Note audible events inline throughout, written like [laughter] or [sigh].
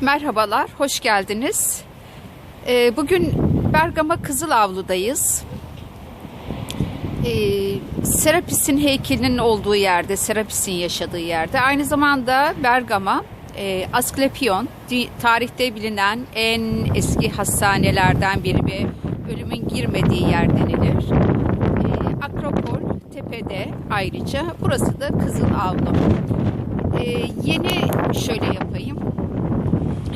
Merhabalar, hoş geldiniz. Ee, bugün Bergama Kızılavlu'dayız. Ee, Serapis'in heykelinin olduğu yerde, Serapis'in yaşadığı yerde. Aynı zamanda Bergama, e, Asklepion, tarihte bilinen en eski hastanelerden biri ve ölümün girmediği yer denilir. Ee, Akropol tepede ayrıca, burası da Kızılavlu. Ee, yeni şöyle yapayım.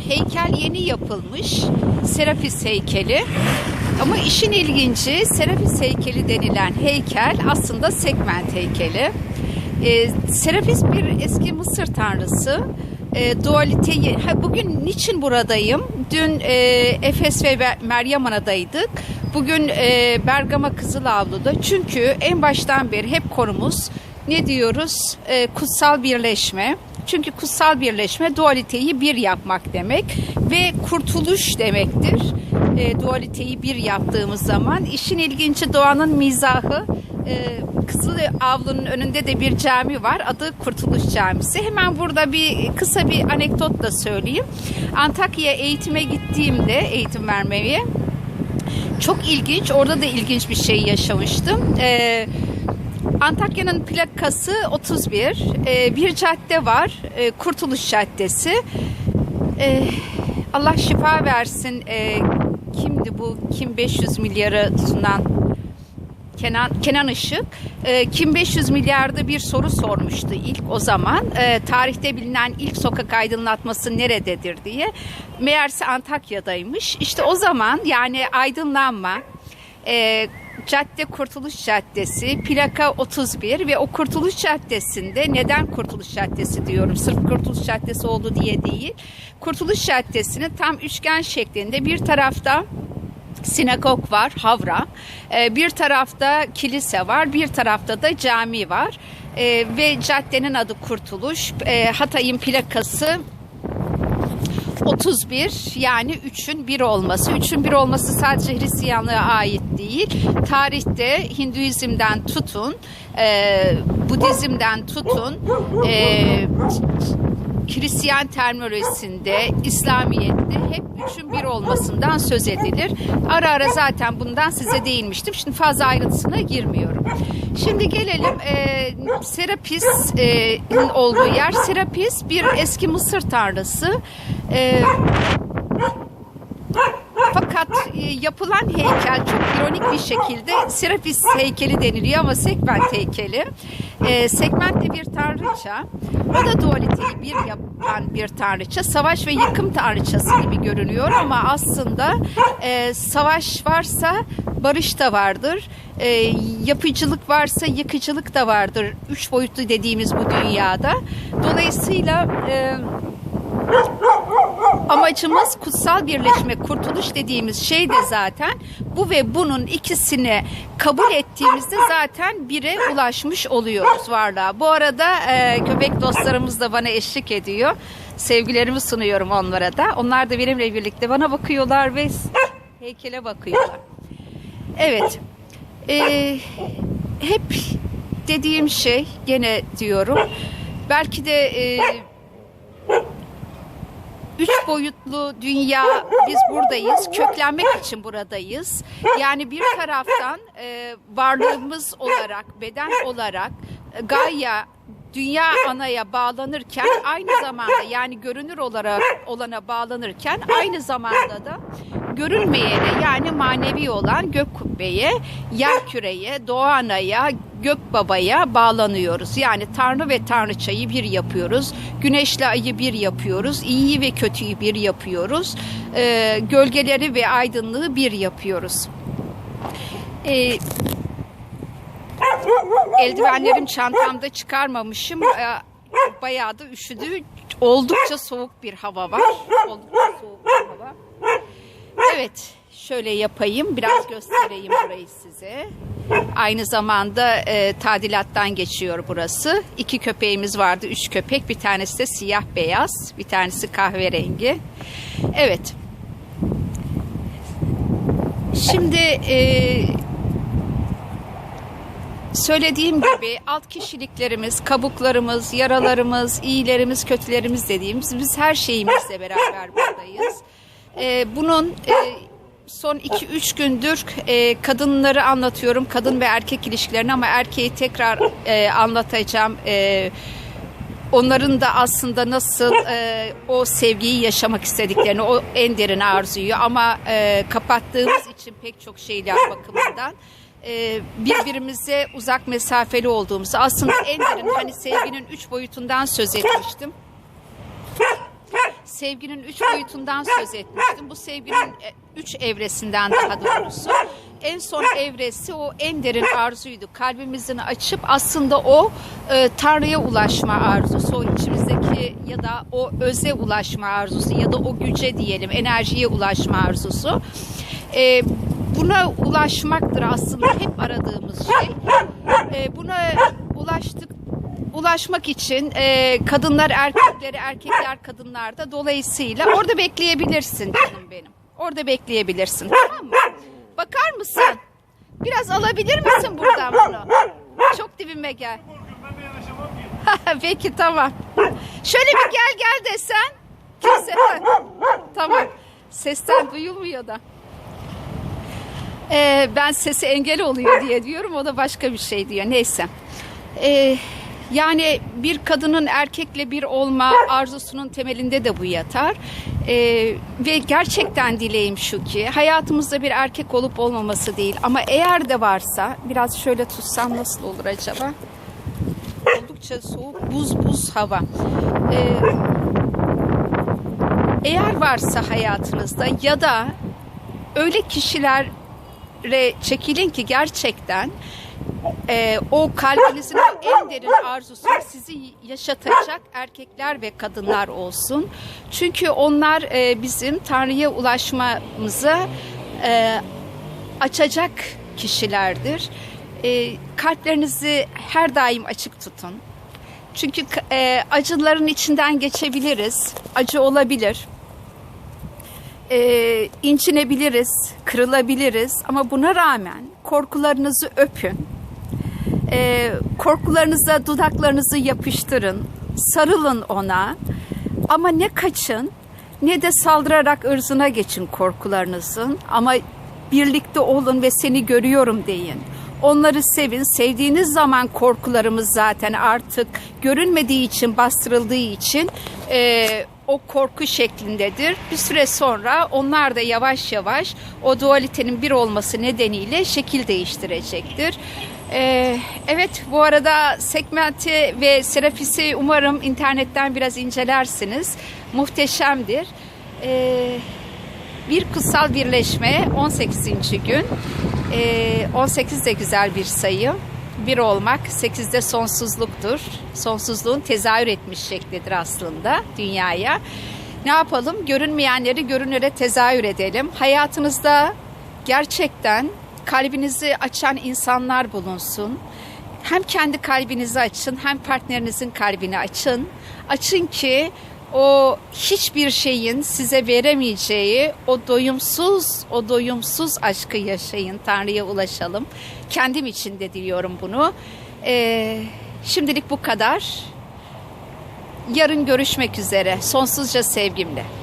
Heykel yeni yapılmış. Serapis heykeli. Ama işin ilginci Serapis heykeli denilen heykel aslında segment heykeli. Ee, Serapis bir eski Mısır tanrısı. Ee, dualiteyi, ha, bugün niçin buradayım? Dün e, Efes ve Meryem Ana'daydık. Bugün e, Bergama Kızılavlu'da. Çünkü en baştan beri hep konumuz ne diyoruz? E, kutsal birleşme. Çünkü kutsal birleşme dualiteyi bir yapmak demek ve kurtuluş demektir. E, dualiteyi bir yaptığımız zaman işin ilginci doğanın mizahı e, Kızıl Avlu'nun önünde de bir cami var. Adı Kurtuluş Camisi. Hemen burada bir kısa bir anekdot da söyleyeyim. Antakya'ya eğitime gittiğimde eğitim vermeye çok ilginç. Orada da ilginç bir şey yaşamıştım. Ee, Antakya'nın plakası 31. Ee, bir cadde var. Ee, Kurtuluş Caddesi. Ee, Allah şifa versin. Ee, kimdi bu? Kim 500 milyarı sunan? Kenan, Kenan Işık e, kim 500 milyarda bir soru sormuştu ilk o zaman E, tarihte bilinen ilk sokak aydınlatması nerededir diye meğerse Antakya'daymış işte o zaman yani aydınlanma e, Cadde Kurtuluş Caddesi plaka 31 ve o Kurtuluş Caddesi'nde neden Kurtuluş Caddesi diyorum sırf Kurtuluş Caddesi oldu diye değil Kurtuluş Caddesi'nin tam üçgen şeklinde bir tarafta sinagog var, havra. Ee, bir tarafta kilise var, bir tarafta da cami var. Ee, ve caddenin adı Kurtuluş. Ee, Hatay'ın plakası 31 yani 3'ün 1 olması. 3'ün 1 olması sadece Hristiyanlığa ait değil. Tarihte Hinduizm'den tutun, e, Budizm'den tutun, e, Hristiyan terminolojisinde, İslamiyet'te hep üçün bir olmasından söz edilir. Ara ara zaten bundan size değinmiştim. Şimdi fazla ayrıntısına girmiyorum. Şimdi gelelim e, Serapis'in olduğu yer. Serapis bir eski Mısır tanrısı. E, fakat e, yapılan heykel çok ironik bir şekilde Serapis heykeli deniliyor ama segment heykeli. E, segment de bir tanrıça. O da dualiteyi bir yapan bir tanrıça. Savaş ve yıkım tanrıçası gibi görünüyor ama aslında e, savaş varsa barış da vardır. E, yapıcılık varsa yıkıcılık da vardır. Üç boyutlu dediğimiz bu dünyada. Dolayısıyla... E, Amacımız kutsal birleşme, kurtuluş dediğimiz şey de zaten bu ve bunun ikisini kabul ettiğimizde zaten bire ulaşmış oluyoruz varlığa. Bu arada e, köpek dostlarımız da bana eşlik ediyor. Sevgilerimi sunuyorum onlara da. Onlar da benimle birlikte bana bakıyorlar ve heykele bakıyorlar. Evet. E, hep dediğim şey gene diyorum. Belki de e, üç boyutlu dünya biz buradayız. Köklenmek için buradayız. Yani bir taraftan e, varlığımız olarak, beden olarak e, Gaia dünya anaya bağlanırken aynı zamanda yani görünür olarak olana bağlanırken aynı zamanda da görünmeyene yani manevi olan gök kubbeye, yer küreye, doğa anaya, gök babaya bağlanıyoruz. Yani Tanrı ve Tanrıçayı bir yapıyoruz. Güneşle ayı bir yapıyoruz. İyiyi ve kötüyü bir yapıyoruz. Ee, gölgeleri ve aydınlığı bir yapıyoruz. Ee, eldivenlerim çantamda çıkarmamışım. Ee, bayağı da üşüdü. Oldukça soğuk bir hava var. Oldukça soğuk bir hava. Evet, şöyle yapayım. Biraz göstereyim burayı size. Aynı zamanda e, tadilattan geçiyor burası. İki köpeğimiz vardı, üç köpek. Bir tanesi de siyah beyaz, bir tanesi kahverengi. Evet. Şimdi e, söylediğim gibi alt kişiliklerimiz, kabuklarımız, yaralarımız, iyilerimiz, kötülerimiz dediğimiz biz her şeyimizle beraber buradayız. Ee, bunun e, son 2-3 gündür e, kadınları anlatıyorum. Kadın ve erkek ilişkilerini ama erkeği tekrar e, anlatacağım. E, onların da aslında nasıl e, o sevgiyi yaşamak istediklerini, o en derin arzuyu ama e, kapattığımız için pek çok şeyler bakımından e, birbirimize uzak mesafeli olduğumuzu aslında en derin hani sevginin üç boyutundan söz etmiştim. Sevginin üç boyutundan söz etmiştim. Bu sevginin e, üç evresinden daha doğrusu. En son evresi o en derin arzuydu. Kalbimizin açıp aslında o e, Tanrı'ya ulaşma arzusu, o içimizdeki ya da o öze ulaşma arzusu ya da o güce diyelim, enerjiye ulaşma arzusu. E, buna ulaşmaktır aslında hep aradığımız şey. E, buna ulaştık ulaşmak için e, kadınlar erkekleri, erkekler kadınlarda dolayısıyla orada bekleyebilirsin canım benim. Orada bekleyebilirsin tamam mı? Bakar mısın? Biraz alabilir misin buradan bunu? Çok dibime gel. [laughs] Peki tamam. Şöyle bir gel gel desen. Kimse. Tamam. Sesten duyulmuyor da. Ee, ben sesi engel oluyor diye diyorum. O da başka bir şey diyor. Neyse. Ee, yani bir kadının erkekle bir olma arzusunun temelinde de bu yatar. Ee, ve gerçekten dileğim şu ki hayatımızda bir erkek olup olmaması değil. Ama eğer de varsa biraz şöyle tutsam nasıl olur acaba? oldukça soğuk buz buz hava. Ee, eğer varsa hayatınızda ya da öyle kişilere çekilin ki gerçekten e, o kalbinizin en derin arzusu sizi yaşatacak erkekler ve kadınlar olsun. Çünkü onlar e, bizim Tanrı'ya ulaşmamıza e, açacak kişilerdir. E, kalplerinizi her daim açık tutun. Çünkü e, acıların içinden geçebiliriz. Acı olabilir. E, incinebiliriz, kırılabiliriz. Ama buna rağmen korkularınızı öpün. E, korkularınıza dudaklarınızı yapıştırın. Sarılın ona. Ama ne kaçın ne de saldırarak ırzına geçin korkularınızın. Ama birlikte olun ve seni görüyorum deyin. Onları sevin. Sevdiğiniz zaman korkularımız zaten artık görünmediği için, bastırıldığı için e, o korku şeklindedir. Bir süre sonra onlar da yavaş yavaş o dualitenin bir olması nedeniyle şekil değiştirecektir. Ee, evet bu arada segmenti ve serafisi umarım internetten biraz incelersiniz. Muhteşemdir. Ee, bir kutsal birleşme 18. gün. Ee, 18 de güzel bir sayı. Bir olmak 8'de sonsuzluktur. Sonsuzluğun tezahür etmiş şeklidir aslında dünyaya. Ne yapalım? Görünmeyenleri görünüre tezahür edelim. Hayatınızda gerçekten kalbinizi açan insanlar bulunsun. Hem kendi kalbinizi açın hem partnerinizin kalbini açın. Açın ki o hiçbir şeyin size veremeyeceği o doyumsuz, o doyumsuz aşkı yaşayın. Tanrı'ya ulaşalım. Kendim için de diliyorum bunu. Ee, şimdilik bu kadar. Yarın görüşmek üzere. Sonsuzca sevgimle.